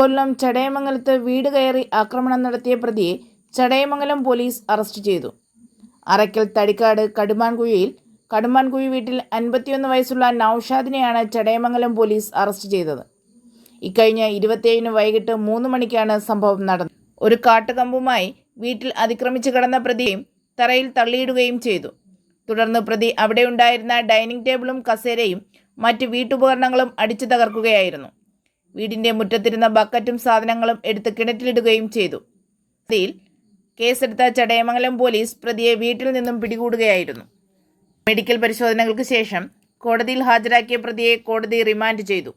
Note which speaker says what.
Speaker 1: കൊല്ലം ചടയമംഗലത്ത് വീട് കയറി ആക്രമണം നടത്തിയ പ്രതിയെ ചടയമംഗലം പോലീസ് അറസ്റ്റ് ചെയ്തു. അറയ്ക്കൽ തടിക്കാട് കടുമാൻകുഴിയിൽ കടുമാൻകുഴി വീട്ടിൽ അൻപത്തിയൊന്ന് വയസ്സുള്ള നൌഷാദിനെയാണ് ചടയമംഗലം പോലീസ് അറസ്റ്റ് ചെയ്തത്. ഇക്കഴിഞ്ഞ ഇരുപത്തിയേഴിന് വൈകിട്ട് മൂന്ന് മണിക്കാണ് സംഭവം നടന്നത്. ഒരു കാട്ടുകമ്പുമായി വീട്ടിൽ അതിക്രമിച്ച് കടന്ന പ്രതിയെയും തറയിൽ തള്ളിയിടുകയും ചെയ്തു. തുടർന്ന് പ്രതി അവിടെയുണ്ടായിരുന്ന ഡൈനിങ് ടേബിളും കസേരയും മറ്റ് വീട്ടുപകരണങ്ങളും അടിച്ചു തകർക്കുകയായിരുന്നു. വീടിന്റെ മുറ്റത്തിരുന്ന ബക്കറ്റും സാധനങ്ങളും എടുത്ത് കിണറ്റിലിടുകയും ചെയ്തു. അതിൽ കേസെടുത്ത ചടയമംഗലം പോലീസ് പ്രതിയെ വീട്ടിൽ നിന്നും പിടികൂടുകയായിരുന്നു. മെഡിക്കൽ പരിശോധനകൾക്ക് ശേഷം കോടതിയിൽ ഹാജരാക്കിയ പ്രതിയെ കോടതി റിമാൻഡ് ചെയ്തു.